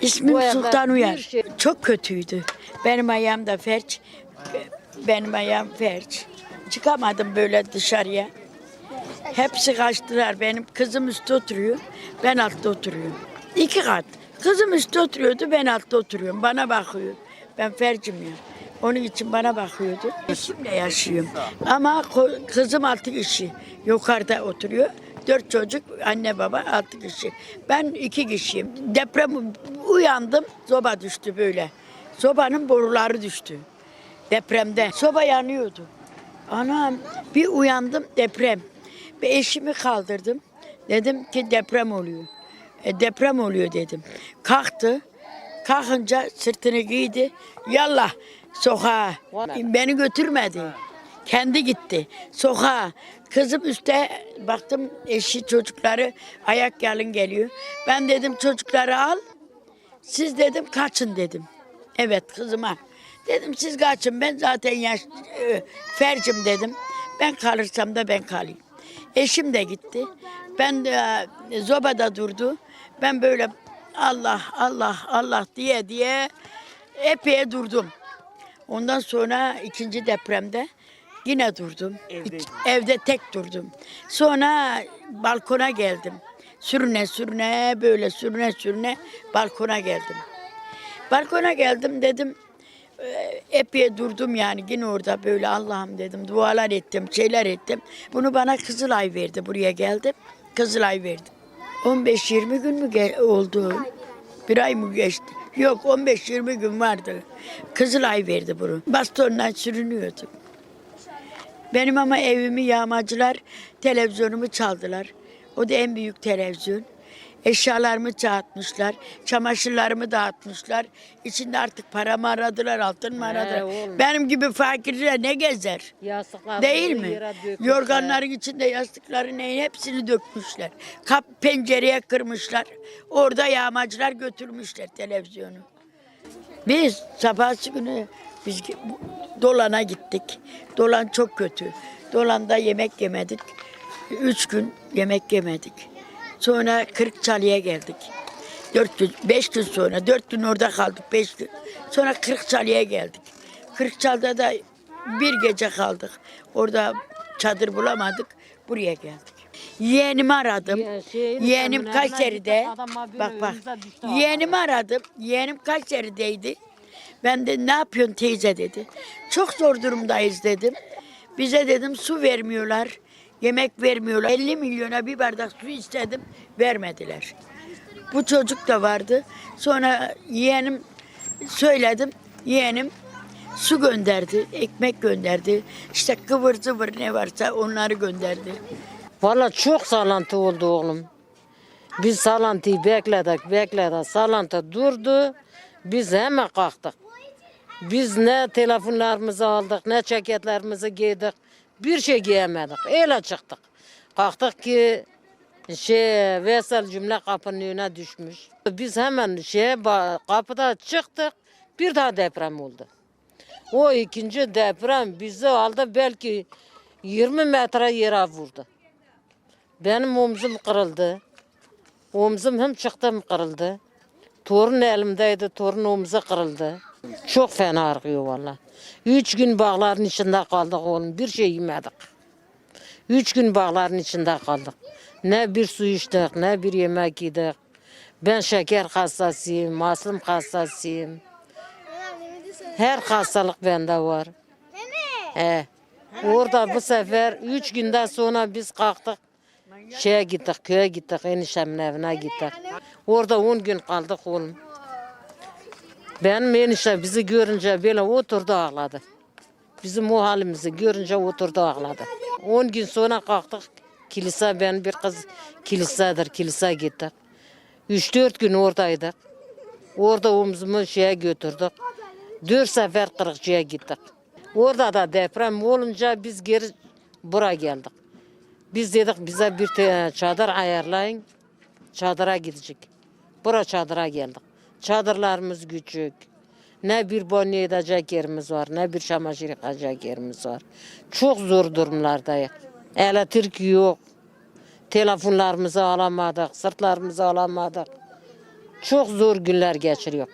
İsmim Sultan Uyar. şey- Çok kötüydü. Benim ayağım da felç. Benim ayağım felç. Çıkamadım böyle dışarıya. Hepsi kaçtılar. Benim kızım üstte oturuyor. Ben altta oturuyorum. İki kat. Kızım üstte oturuyordu. Ben altta oturuyorum. Bana bakıyor. Ben felcim ya. Onun için bana bakıyordu. Eşimle yaşıyorum. Ama kızım altı kişi. Yukarıda oturuyor. Dört çocuk, anne baba altı kişi. Ben iki kişiyim. Deprem uyandım. Soba düştü böyle. Sobanın boruları düştü. Depremde. Soba yanıyordu. Anam bir uyandım deprem. Bir eşimi kaldırdım. Dedim ki deprem oluyor. E, deprem oluyor dedim. Kalktı. Kalkınca sırtını giydi. Yallah sokağa. Beni götürmedi. Kendi gitti. Sokağa. Kızım üstte baktım eşi çocukları ayak yalın geliyor. Ben dedim çocukları al. Siz dedim kaçın dedim. Evet kızıma. Dedim siz kaçın ben zaten yaş, e, fercim dedim. Ben kalırsam da ben kalayım. Eşim de gitti. Ben de e, zobada durdu. Ben böyle Allah Allah Allah diye diye epey durdum. Ondan sonra ikinci depremde yine durdum. İk- Evde tek durdum. Sonra balkona geldim. Sürüne sürüne böyle sürüne sürüne balkona geldim. Balkona geldim dedim e, epey durdum yani yine orada böyle Allah'ım dedim dualar ettim şeyler ettim. Bunu bana Kızılay verdi buraya geldim. Kızılay verdi. 15-20 gün mü oldu? Bir ay mı geçti? Yok 15-20 gün vardı. Kızılay verdi bunu. Bastonla sürünüyordum. Benim ama evimi yağmacılar televizyonumu çaldılar. O da en büyük televizyon. Eşyalarımı dağıtmışlar, çamaşırlarımı dağıtmışlar. İçinde artık para mı aradılar, altın mı aradılar? oğlum. Benim gibi fakirler ne gezer? Yastıklar Değil mi? Yorganların içinde yastıkların neyin hepsini dökmüşler. Kap pencereye kırmışlar. Orada yağmacılar götürmüşler televizyonu. Biz sabahsı günü biz bu- Dolan'a gittik. Dolan çok kötü. Dolan'da yemek yemedik. Üç gün yemek yemedik. Sonra Kırıkçalı'ya geldik. Dört gün, beş gün sonra, dört gün orada kaldık, beş gün. Sonra Kırıkçalı'ya geldik. Kırıkçalı'da da bir gece kaldık. Orada çadır bulamadık, buraya geldik. Yeğenimi aradım. Ya, şeyin Yeğenim Kayseri'de. gittik, adama bir Bak bak. önümüze düştü Yeğenimi aradım. Yeğenim Kayseri'deydi. Ben de ne yapıyorsun teyze dedi. Çok zor durumdayız dedim. Bize dedim su vermiyorlar. Yemek vermiyorlar. 50 milyona bir bardak su istedim. Vermediler. Bu çocuk da vardı. Sonra yeğenim söyledim. Yeğenim su gönderdi. Ekmek gönderdi. İşte kıvır zıvır ne varsa onları gönderdi. Valla çok sallantı oldu oğlum. Biz sallantıyı bekledik, bekledik. Sallantı durdu. Biz hemen kalktık. Biz ne telefonlarımızı aldık, ne ceketlerimizi giydik. Bir şey giyemedik. Öyle çıktık. Kalktık ki şey Vesel cümle kapının önüne düşmüş. Biz hemen şey kapıda çıktık. Bir daha deprem oldu. O ikinci deprem bizi aldı belki 20 metre yere vurdu. Benim omzum kırıldı. Omzum hem çıktı hem kırıldı. Torun elimdeydi, torun omzu kırıldı. Çok fena ağrıyor valla. Üç gün bağların içinde kaldık oğlum, bir şey yemedik. Üç gün bağların içinde kaldık. Ne bir su içtik, ne bir yemek yedik. Ben şeker hastasıyım, aslım hastasıyım. Her hastalık bende var. He. Orada bu sefer üç günden sonra biz kalktık. Şeye gittik, köye gittik, eniştemin evine gittik. Orada on gün kaldık oğlum. Benim enişte bizi görünce böyle oturdu ağladı. Bizim o halimizi görünce oturdu ağladı. On gün sonra kalktık. Kilise, ben bir kız kilisedir, kilise gittik. Üç dört gün oradaydık. Orada omzumu şeye götürdük. Dört sefer Kırıkçı'ya gittik. Orada da deprem olunca biz geri buraya geldik. Biz dedik bize bir te- çadır ayarlayın. Çadıra gidecek. Bura çadıra geldik. Çadırlarımız küçük. Ne bir banyo edecek yerimiz var, ne bir çamaşır yıkayacak yerimiz var. Çok zor durumlardayız. Elektrik yok. Telefonlarımızı alamadık, sırtlarımızı alamadık. Çok zor günler geçiriyor.